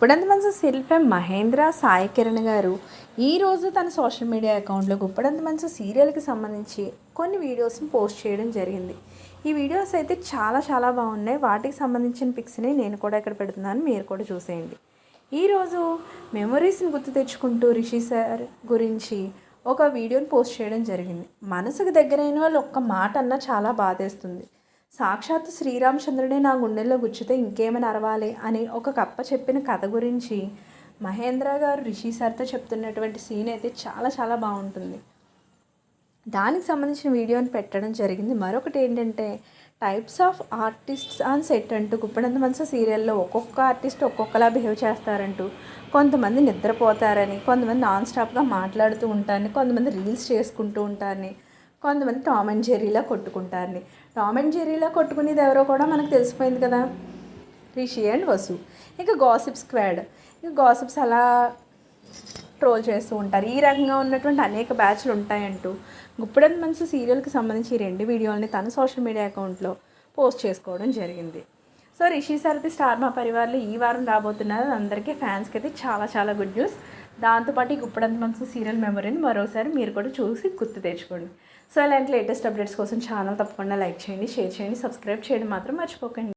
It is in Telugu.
గుప్పడంత మనసు శిల్పే మహేంద్ర సాయి కిరణ్ గారు ఈరోజు తన సోషల్ మీడియా అకౌంట్లో గుప్పడంత మనసు సీరియల్కి సంబంధించి కొన్ని వీడియోస్ని పోస్ట్ చేయడం జరిగింది. ఈ వీడియోస్ అయితే చాలా చాలా బాగున్నాయి. వాటికి సంబంధించిన పిక్స్ని నేను కూడా ఇక్కడ పెడుతున్నాను. మీరు కూడా చూసేయండి. ఈరోజు మెమొరీస్ని గుర్తు తెచ్చుకుంటూ రిషి సార్ గురించి ఒక వీడియోని పోస్ట్ చేయడం జరిగింది. మనసుకు దగ్గరైన వాళ్ళు ఒక్క మాట అన్నా చాలా బాధేస్తుంది. సాక్షాత్తు శ్రీరామచంద్రుడే నా గుండెల్లో గుచ్చితే ఇంకేమని అరవాలి అని ఒక కప్ప చెప్పిన కథ గురించి మహేంద్ర గారు రిషి సార్తో చెప్తున్నటువంటి సీన్ అయితే చాలా చాలా బాగుంటుంది. దానికి సంబంధించిన వీడియోని పెట్టడం జరిగింది. మరొకటి ఏంటంటే types of artists on set అంటూ గుప్పడంత మనసు సీరియల్లో ఒక్కొక్క ఆర్టిస్ట్ ఒక్కొక్కలా బిహేవ్ చేస్తారంటూ కొంతమంది నిద్రపోతారని కొంతమంది నాన్ స్టాప్గా మాట్లాడుతూ ఉంటారని కొంతమంది రీల్స్ చేసుకుంటూ ఉంటారని కొంతమంది టామ్ అండ్ జెర్రీలా కొట్టుకుంటారని టామ్ అండ్ జెర్రీలా కొట్టుకునేది ఎవరో కూడా మనకు తెలిసిపోయింది కదా. రిషి అండ్ వసు ఇంకా గాసిప్ స్క్వాడ్ ఇంకా గాసిప్స్ అలా ట్రోల్ చేస్తూ ఉంటారు. ఈ రకంగా ఉన్నటువంటి అనేక బ్యాచ్లు ఉంటాయంటూ. గుప్పడంత మనసు సీరియల్కి సంబంధించి ఈ రెండు వీడియోల్ని తన సోషల్ మీడియా అకౌంట్లో పోస్ట్ చేసుకోవడం జరిగింది. సో రిషి సారథి స్టార్ మా పరివార్లో ఈ వారం రాబోతున్నారు. అందరికీ ఫ్యాన్స్కి అయితే చాలా చాలా గుడ్ న్యూస్. దాంతోపాటు ఈ గుప్పడంత మనసు సీరియల్ మెమరీని మరోసారి మీరు కూడా చూసి గుర్తు తెచ్చుకోండి. సో ఇలాంటి లేటెస్ట్ అప్డేట్స్ కోసం ఛానల్ తప్పకుండా లైక్ చేయండి షేర్ చేయండి సబ్స్క్రైబ్ చేయడం మాత్రం మర్చిపోకండి.